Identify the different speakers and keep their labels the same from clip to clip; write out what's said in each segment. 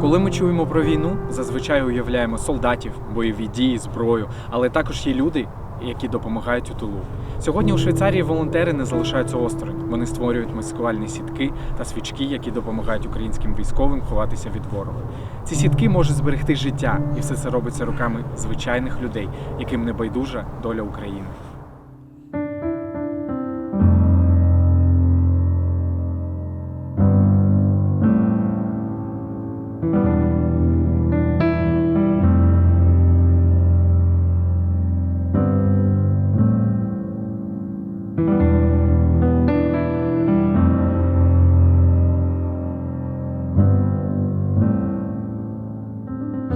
Speaker 1: Коли ми чуємо про війну, зазвичай уявляємо солдатів, бойові дії, зброю, але також є люди, які допомагають у тилу. Сьогодні у Швейцарії волонтери не залишаються осторонь. Вони створюють маскувальні сітки та свічки, які допомагають українським військовим ховатися від ворога. Ці сітки можуть зберегти життя, і все це робиться руками звичайних людей, яким не байдужа доля України.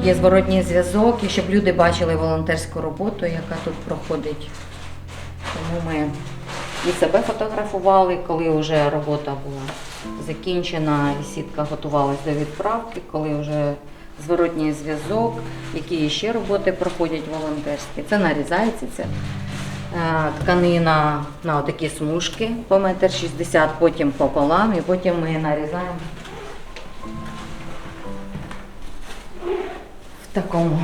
Speaker 2: Є зворотній зв'язок, і щоб люди бачили волонтерську роботу, яка тут проходить. Тому ми і себе фотографували, коли вже робота була закінчена, і сітка готувалась до відправки, коли вже зворотній зв'язок, які ще роботи проходять волонтерські. Це нарізається, це тканина на такі смужки по метр шістдесят, потім пополам, і потім ми нарізаємо такому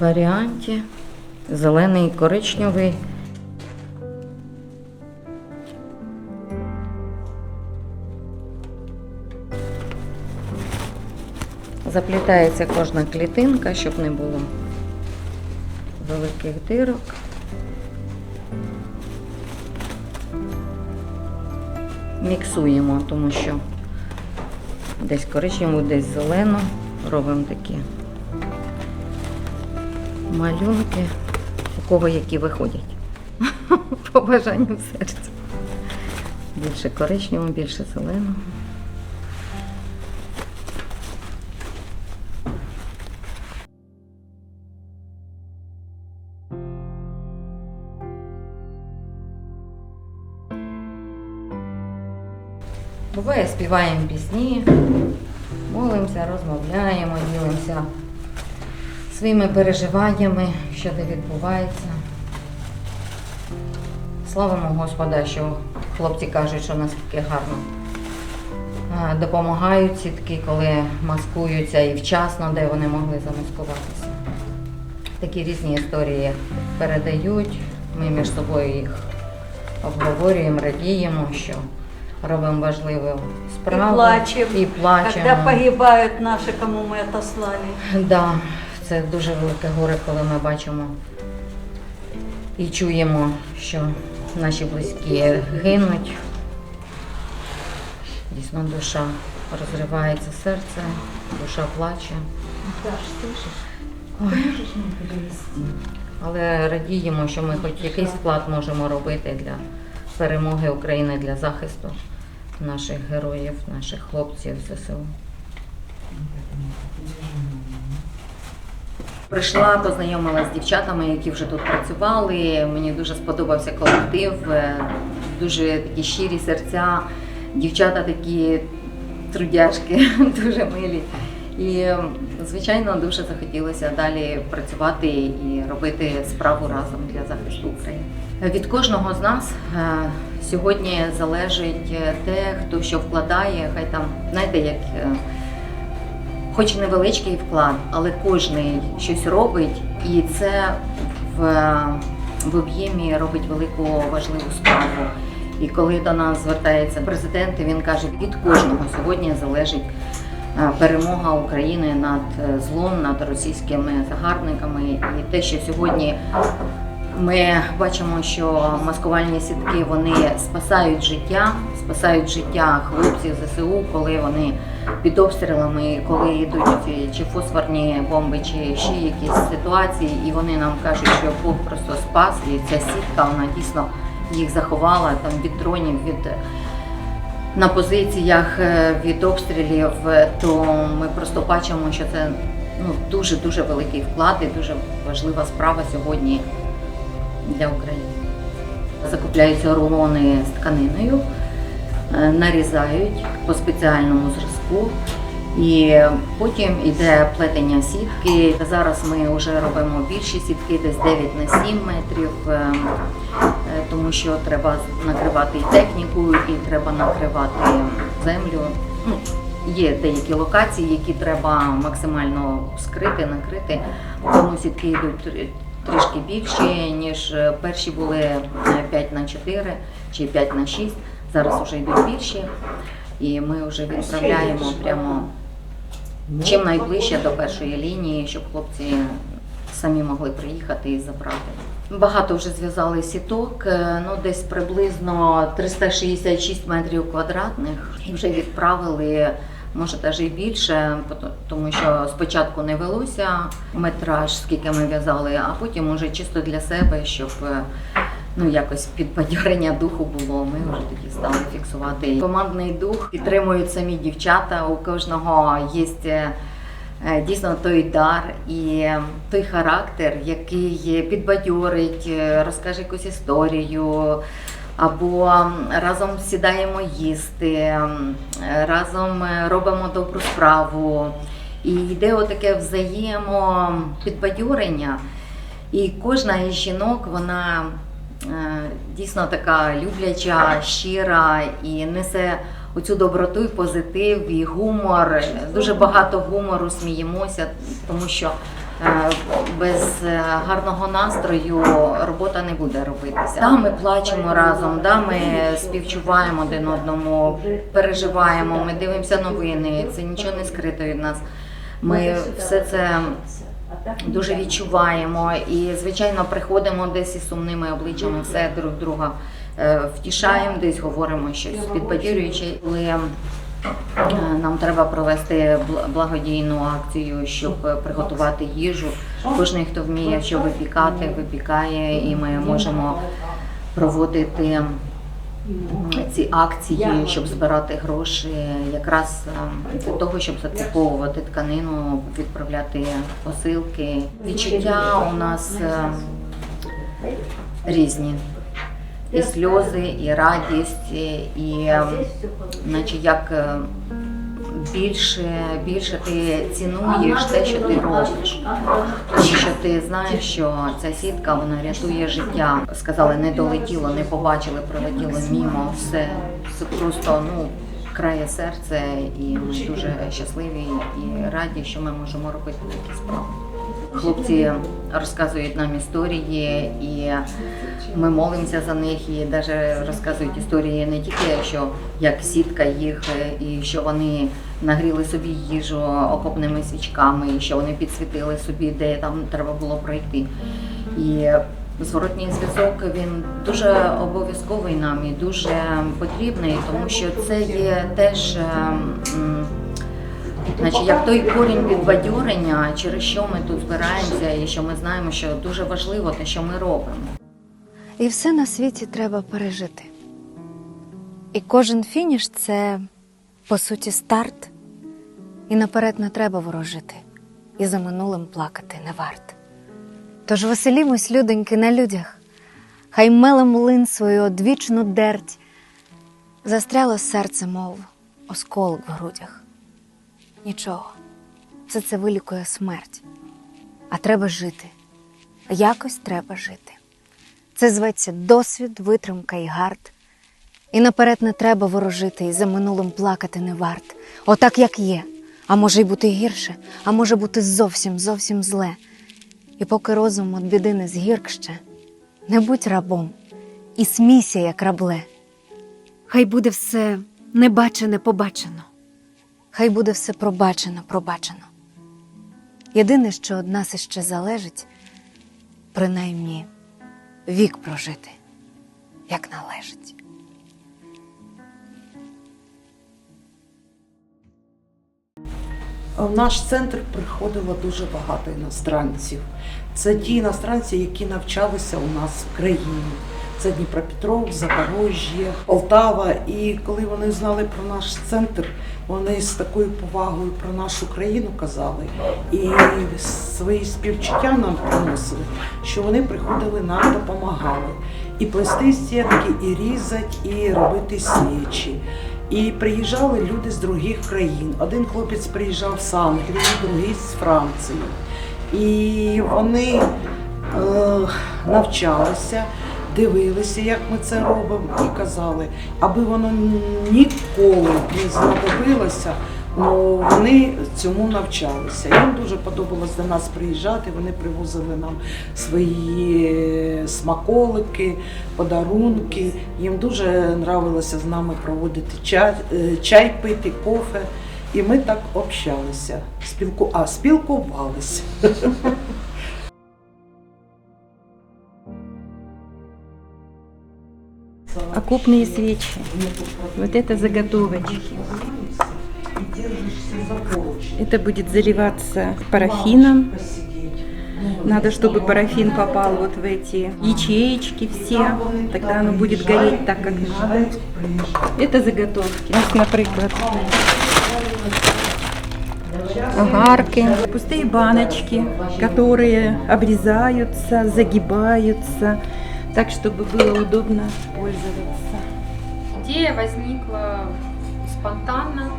Speaker 2: варіанті. Зелений, коричневий. Заплітається кожна клітинка, щоб не було великих дирок. Міксуємо, тому що десь коричневу, десь зелену. Робимо такі малюнки, у кого які виходять. По бажанню серця. Більше коричневого, більше зеленого. Буває, співаємо пісні, молимося, розмовляємо, ділимося своїми переживаннями, що де відбувається. Славимо Господа, що хлопці кажуть, що наскільки гарно допомагають сітки, коли маскуються і вчасно, де вони могли замаскуватися. Такі різні історії передають. Ми між собою їх обговорюємо, радіємо, що робимо важливу справу.
Speaker 3: плачем,
Speaker 2: І плачемо.
Speaker 3: Когда погибают наши, кому мы отослали.
Speaker 2: Да, це дуже велике горе, коли ми бачимо і чуємо, що наші близькі гинуть. Дійсно, душа розривається серце, душа плаче. Ой. Але радіємо, що ми хоч якийсь вклад можемо робити для перемоги України, для захисту наших героїв, наших хлопців ЗСУ. Прийшла, познайомилася з дівчатами, які вже тут працювали. Мені дуже сподобався колектив, е, дуже такі щирі серця. Дівчата такі трудяшки, дуже милі. І, звичайно, дуже захотілося далі працювати і робити справу разом для захисту України. Від кожного з нас е, сьогодні залежить те, хто що вкладає, хай там, знаєте, як. е, хоч невеличкий вклад, але кожний щось робить, і це в, в об'ємі робить велику важливу справу. І коли до нас звертається президент, він каже, від кожного сьогодні залежить перемога України над е, злом, над російськими загарбниками. І те, що сьогодні ми бачимо, що маскувальні сітки вони спасають життя, спасають життя хлопців ЗСУ, коли вони під обстрілами, коли йдуть чи фосфорні бомби, чи ще якісь ситуації, і вони нам кажуть, що Бог просто спас, і ця сітка вона дійсно їх заховала там від дронів, від на позиціях е, від обстрілів, е, то ми просто бачимо, що це ну дуже дуже великий вклад і дуже важлива справа сьогодні для України. Закупляються рулони з тканиною, е, нарізають по спеціальному зразку. І потім іде плетення сітки. Зараз ми вже робимо більші сітки, десь 9 на 7 метрів, е, е, тому що треба накривати і техніку, і треба накривати землю. Ну, є деякі локації, які треба максимально скрити, накрити. Тому сітки йдуть трішки більші, ніж е, перші були е, 5 на 4 чи 5 на 6. Зараз вже йдуть більші. І ми вже відправляємо прямо чим найближче до першої лінії, щоб хлопці самі могли приїхати і забрати. Багато вже зв'язали сіток, е, ну десь приблизно 366 метрів квадратних і вже відправили. Може, навіть і більше, тому що спочатку не велося метраж, скільки ми в'язали, а потім уже чисто для себе, щоб е, ну якось підбадьорення духу було. Ми вже тоді стали фіксувати. Командний дух підтримують самі дівчата. У кожного є е, дійсно той дар і той характер, який підбадьорить, е, розкаже якусь історію. Або разом сідаємо їсти, разом е, робимо добру справу. І йде отаке взаємопідбадьорення. І кожна із жінок, вона дійсно така любляча, щира і несе оцю доброту і позитив, і гумор. Дуже багато гумору сміємося, тому що е, без е, гарного настрою робота не буде робитися. Да, ми плачемо разом, да, ми співчуваємо один одному, переживаємо, ми дивимося новини, це нічого не скрито від нас. Ми все це дуже відчуваємо і, звичайно, приходимо десь із сумними обличчями, все друг друга е, втішаємо, десь говоримо щось підбадьорююче. Коли е, нам треба провести благодійну акцію, щоб приготувати їжу. Кожен, хто вміє що випікати, випікає, і ми можемо проводити ці акції, щоб збирати гроші, якраз е, для того, щоб закуповувати тканину, відправляти посилки. Відчуття у нас е, різні. І сльози, і радість, і е, наче як більше, більше ти цінуєш те, що ти робиш. Тому що ти знаєш, що ця сітка вона рятує життя. Сказали, не долетіло, не побачили, пролетіло мімо. Все це просто ну крає серце, і ми дуже щасливі і раді, що ми можемо робити такі справи. Хлопці розказують нам історії, і ми молимося за них, і навіть розказують історії не тільки, що як сітка їх, і що вони нагріли собі їжу окопними свічками, і що вони підсвітили собі, де там треба було пройти. І зворотній зв'язок він дуже обов'язковий нам і дуже потрібний, тому що це є теж. е, Значить, як той корінь підбадьорення, через що ми тут збираємося, і що ми знаємо, що дуже важливо те, що ми робимо.
Speaker 4: І все на світі треба пережити. І кожен фініш це, по суті, старт. І наперед не треба ворожити, і за минулим плакати не варт. Тож веселімось, людоньки, на людях, хай меле млин свою одвічну дерть, застряло серце, мов осколок в грудях. Нічого, все це вилікує смерть. А треба жити. Якось треба жити. Це зветься досвід, витримка і гард. І наперед не треба ворожити, і за минулим плакати не варт. Отак, як є. А може й бути гірше, а може бути зовсім, зовсім зле. І поки розум від біди не згірк ще, не будь рабом і смійся, як рабле.
Speaker 5: Хай буде все небачене побачено.
Speaker 4: Хай буде все пробачено, пробачено. Єдине, що од нас іще залежить, принаймні вік прожити, як належить.
Speaker 6: В наш центр приходило дуже багато іностранців. Це ті іностранці, які навчалися у нас в країні. Це Дніпропетров, Запоріжжя, Полтава. І коли вони знали про наш центр, вони з такою повагою про нашу країну казали і свої співчуття нам приносили, що вони приходили нам допомагали. І плести сітки, і різати, і робити свічі. І приїжджали люди з других країн. Один хлопець приїжджав з Англії, другий з Франції. І вони е, навчалися, дивилися, як ми це робимо, і казали, аби воно ніколи не знадобилося, Ну, вони цьому навчалися. Їм дуже подобалось до нас приїжджати. Вони привозили нам свої смаколики, подарунки. Їм дуже нравилося з нами проводити чай, е, чай пити, кофе. І ми так общалися. Спілку... А, спілкувалися.
Speaker 7: окопные свечи. Вот это заготовочки. Это будет заливаться парафином. Надо, чтобы парафин попал вот в эти ячеечки все. Тогда оно будет гореть так, как надо. Это заготовки. Вот, например, огарки, пустые баночки, которые обрезаются, загибаются, так, чтобы было удобно пользоваться.
Speaker 8: Идея возникла спонтанно,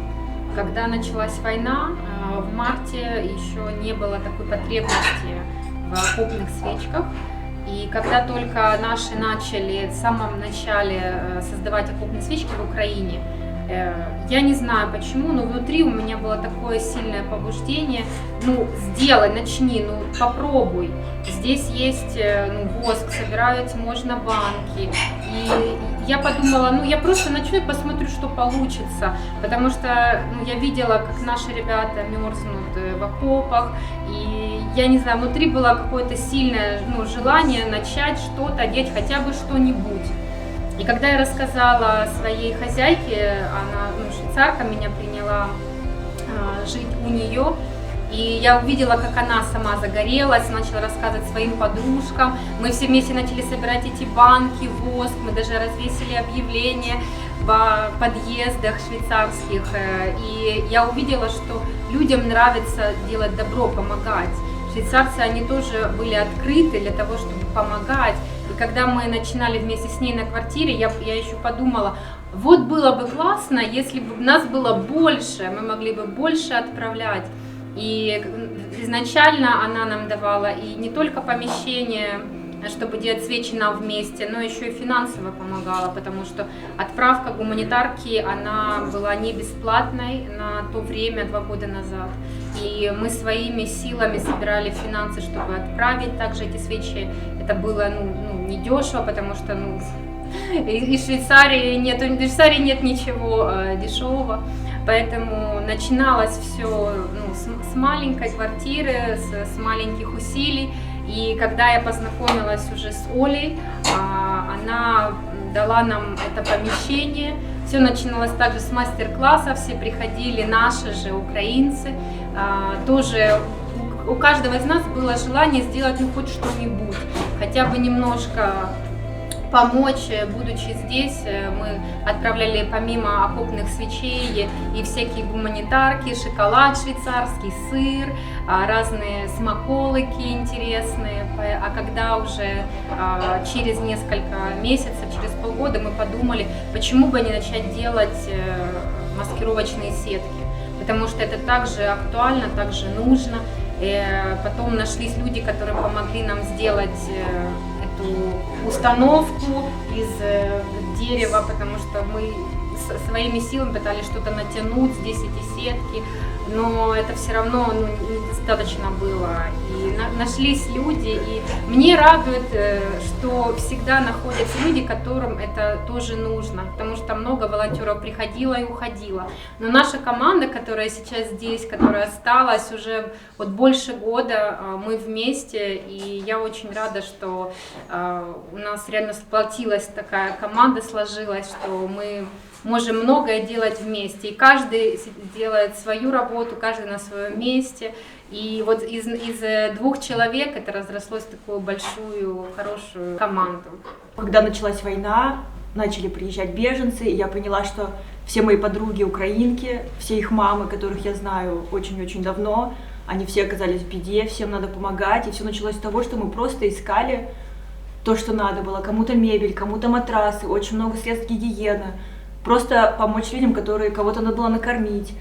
Speaker 8: когда началась война. э, В марте еще не было такой потребности в окопных свечках. И когда только наши начали в самом начале э, создавать окопные свечки в Украине, э, я не знаю почему, но внутри у меня было такое сильное побуждение, ну, сделай, начни, ну, попробуй. Здесь есть ну, воск, собирать можно банки. И я подумала, ну, я просто начну и посмотрю, что получится. Потому что ну, я видела, как наши ребята мерзнут э, в окопах. И я не знаю, внутри было какое-то сильное ну, желание начать что-то, делать хотя бы что-нибудь. И когда я рассказала своей хозяйке, она, ну, швейцарка, меня приняла а, жить у нее, и я увидела, как она сама загорелась, начала рассказывать своим подружкам. Мы все вместе начали собирать эти банки, воск, мы даже развесили объявления в подъездах швейцарских. э, И я увидела, что людям нравится делать добро, помогать. Швейцарцы, они тоже были открыты для того, чтобы помогать. И когда мы начинали вместе с ней на квартире, я, я еще подумала, вот было бы классно, если бы нас было больше, мы могли бы больше отправлять. И изначально она нам давала и не только помещение, чтобы делать свечи нам вместе, но еще и финансово помогала, потому что отправка гуманитарки, она была не бесплатной на то время, два года назад. И мы своими силами собирали финансы, чтобы отправить также эти свечи. Это было ну, ну, не дешево, потому что ну, и, и Швейцарии нет, в Швейцарии нет ничего э, дешевого. Поэтому начиналось все ну, с, с маленькой квартиры, с, с маленьких усилий. И когда я познакомилась уже с Олей, а, она дала нам это помещение. Все начиналось также с мастер-классов, все приходили наши же украинцы. А, Тоже у- у каждого из нас было желание сделать ну, хоть что-нибудь, хотя бы немножко помочь, э, будучи здесь, э, мы отправляли помимо окопных свечей и всякие гуманитарки, шоколад швейцарский, сыр, а, разные смаколики интересные. А когда уже а, через несколько месяцев, через полгода мы подумали, почему бы не начать делать э, маскировочные сетки, потому что это также актуально, также нужно. Э, Потом нашлись люди, которые помогли нам сделать установку из э, дерева, потому что мы с- своими силами пытались что-то натянуть, здесь эти сетки, но это все равно ну, недостаточно было. И на- нашлись люди, и мне радует, э, что всегда находятся люди, которым это тоже нужно, потому что много волонтеров приходило и уходило. Но наша команда, которая сейчас здесь, которая осталась уже вот больше года, а, мы вместе, и я очень рада, что а, у нас реально сплотилась такая команда, сложилась, что мы можем многое делать вместе. И каждый делает свою работу, каждый на своем месте. И вот из, из э, двух человек это разрослось в такую большую, хорошую команду.
Speaker 9: Когда началась война, начали приезжать беженцы, и я поняла, что все мои подруги украинки, все их мамы, которых я знаю очень-очень давно, они все оказались в беде, всем надо помогать, и все началось с того, что мы просто искали то, что надо было. Кому-то мебель, кому-то матрасы, очень много средств гигиены. Просто помочь людям, которые кого-то надо было накормить.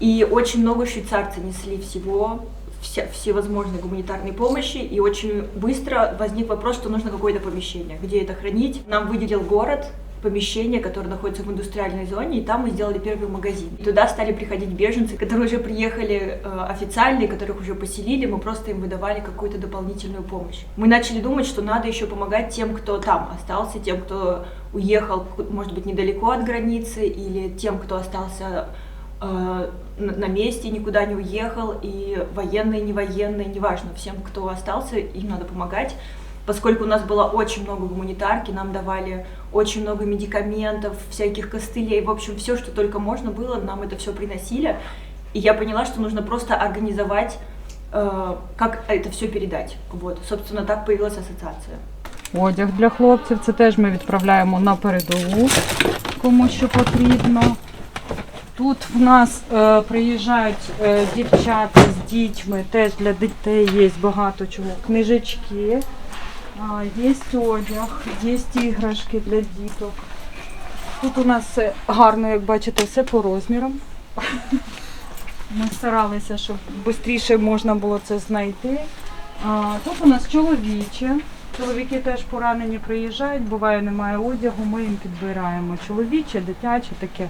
Speaker 9: И очень много швейцарцы несли всего, вся, всевозможной гуманитарной помощи, и очень быстро возник вопрос, что нужно какое-то помещение, где это хранить. Нам выделил город помещение, которое находится в индустриальной зоне, и там мы сделали первый магазин. И туда стали приходить беженцы, которые уже приехали э, официальные, которых уже поселили, мы просто им выдавали какую-то дополнительную помощь. Мы начали думать, что надо еще помогать тем, кто там остался, тем, кто уехал, может быть, недалеко от границы, или тем, кто остался э, на месте, никуда не уехал, и военные, не военные, неважно, всем, кто остался, им надо помогать. Поскольку у нас было очень много гуманитарки, нам давали очень много медикаментов, всяких костылей, в общем, все, что только можно было, нам это все приносили. И я поняла, что нужно просто организовать, э, как это все передать. Вот, собственно, так появилась ассоциация.
Speaker 7: Одяг для хлопців це теж ми відправляємо на передову, кому що потрібно. Тут в нас е, приїжджають е, дівчата з дітьми, теж для дітей є багато чого. Книжечки, є одяг, є іграшки для діток. Тут у нас все гарно, як бачите, все по розмірам. Ми старалися, щоб швидше можна було це знайти. Тут у нас чоловіче. Чоловіки теж поранені приїжджають, буває немає одягу, ми їм підбираємо. Чоловіче, дитяче таке.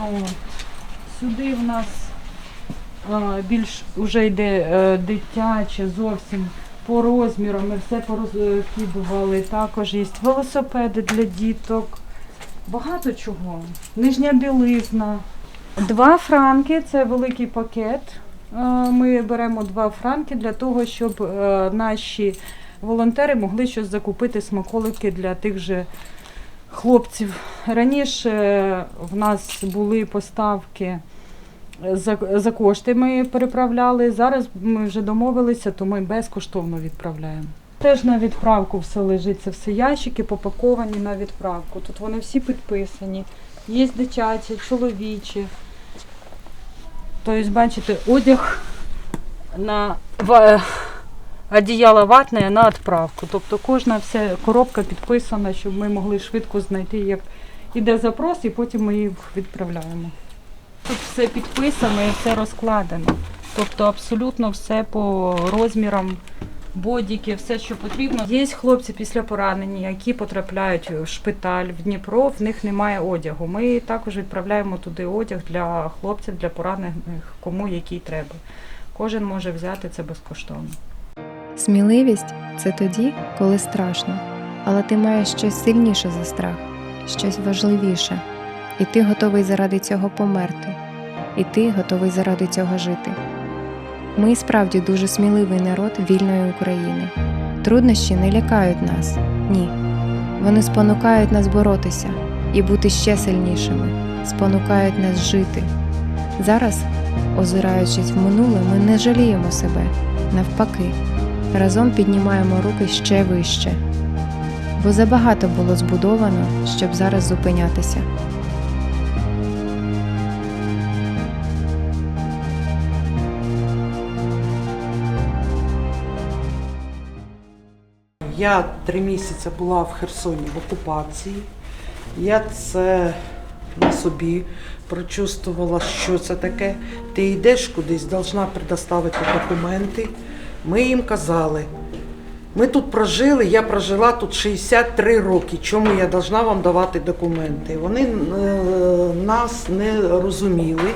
Speaker 7: От. Сюди в нас а, більш вже йде е, дитяче зовсім по розмірам. Ми все порозкидували. Також є велосипеди для діток. Багато чого. Нижня білизна. Два франки це великий пакет. Е, Ми беремо два франки для того, щоб е, наші волонтери могли щось закупити смаколики для тих же хлопців. Раніше в нас були поставки за, за кошти ми переправляли. Зараз ми вже домовилися, то ми безкоштовно відправляємо. Теж на відправку все лежить, це все ящики попаковані на відправку. Тут вони всі підписані. Є дитячі, чоловічі. Тобто, бачите, одяг на одіяло ватне на відправку. Тобто кожна вся коробка підписана, щоб ми могли швидко знайти, як іде запрос, і потім ми їх відправляємо. Тут все підписано і все розкладено. Тобто абсолютно все по розмірам, бодіки, все, що потрібно. Є хлопці після поранення, які потрапляють в шпиталь в Дніпро, в них немає одягу. Ми також відправляємо туди одяг для хлопців, для поранених, кому який треба. Кожен може взяти це безкоштовно.
Speaker 10: Сміливість це тоді, коли страшно, але ти маєш щось сильніше за страх, щось важливіше, і ти готовий заради цього померти, і ти готовий заради цього жити. Ми справді дуже сміливий народ вільної України. Труднощі не лякають нас, ні. Вони спонукають нас боротися і бути ще сильнішими, спонукають нас жити. Зараз, озираючись в минуле, ми не жаліємо себе, навпаки. Разом піднімаємо руки ще вище, бо забагато було збудовано, щоб зараз зупинятися.
Speaker 6: Я три місяці була в Херсоні в окупації. Я це на собі прочувствувала, що це таке. Ти йдеш кудись, повинна предоставити документи. Ми їм казали, ми тут прожили, я прожила тут 63 роки. Чому я повинна вам давати документи? Вони е, нас не розуміли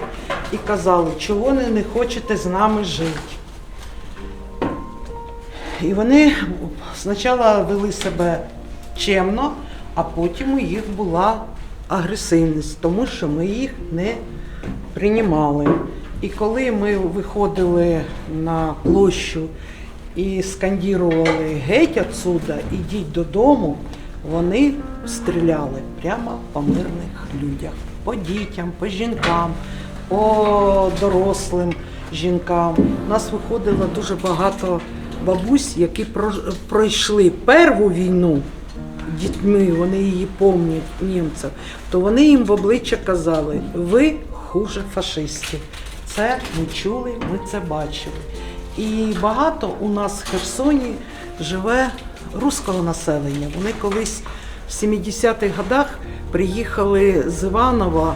Speaker 6: і казали, чого ви не хочете з нами жити. І вони спочатку вели себе чемно, а потім у їх була агресивність, тому що ми їх не приймали. І коли ми виходили на площу і скандірували геть отсюда, ідіть додому, вони стріляли прямо по мирних людях, по дітям, по жінкам, по дорослим жінкам. У нас виходило дуже багато бабусь, які пройшли перву війну дітьми, вони її пам'ятають німців, то вони їм в обличчя казали, ви хуже фашистів. Це ми чули, ми це бачили. І багато у нас в Херсоні живе руського населення. Вони колись в 70-х годах приїхали з Іванова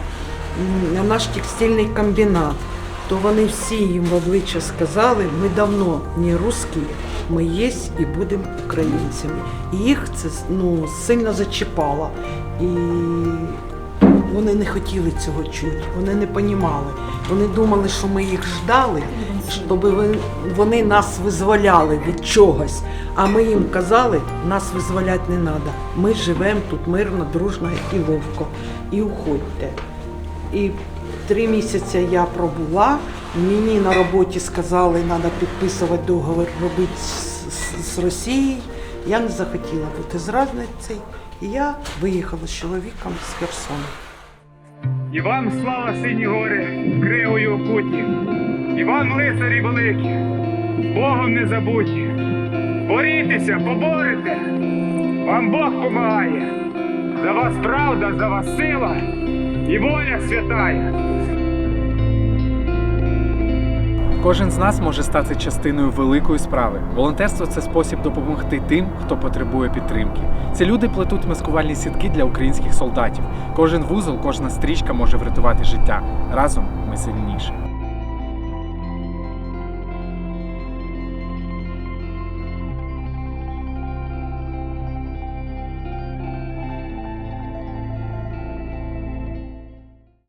Speaker 6: на наш текстильний комбінат. То вони всі їм в обличчя сказали, ми давно не русські, ми є і будемо українцями. І їх це ну, сильно зачіпало. І вони не хотіли цього чути, вони не понімали. Вони думали, що ми їх ждали, щоб вони нас визволяли від чогось. А ми їм казали, нас визволяти не треба. Ми живемо тут мирно, дружно і вовко. І уходьте. І три місяці я пробула. Мені на роботі сказали, треба підписувати договір робити з Росією. Я не захотіла бути зрадницею. І я виїхала з чоловіком з Херсона.
Speaker 11: І вам слава сині гори, кривою окутні, і вам лицарі великі, Богом не забуті. Борітеся, поборете, вам Бог помагає. За вас правда, за вас сила і воля святая.
Speaker 1: Кожен з нас може стати частиною великої справи. Волонтерство це спосіб допомогти тим, хто потребує підтримки. Ці люди плетуть маскувальні сітки для українських солдатів. Кожен вузол, кожна стрічка може врятувати життя. Разом ми сильніші.